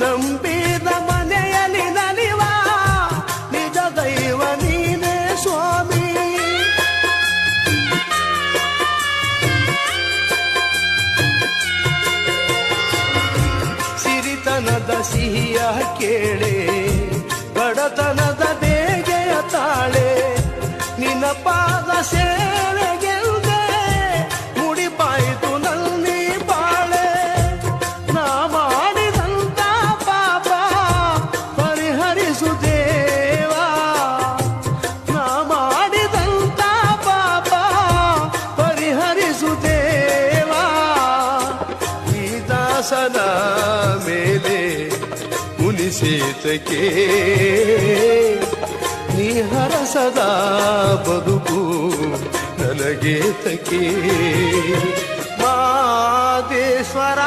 ನಂಬಿದ ಮನೆಯಲ್ಲಿ ನಲಿವ. ನಿಜ ದೈವ ನೀನೇ ಸ್ವಾಮಿ. ಸಿರಿತನದ ಸಿಹಿಯ ಕೇಳೆ, ಬಡತನದ ಬೇಗೆಯ ತಾಳೆ, ನಿನ್ನ ಪಾದ ದಾಸನ ಮೇಲೆ ಮುನಿಸೇತಕ್ಕೆ ನೀ ಹರಸದ ಬದುಕು ನನಗೇತಕ್ಕೆ ಮಾದೇಶ್ವರ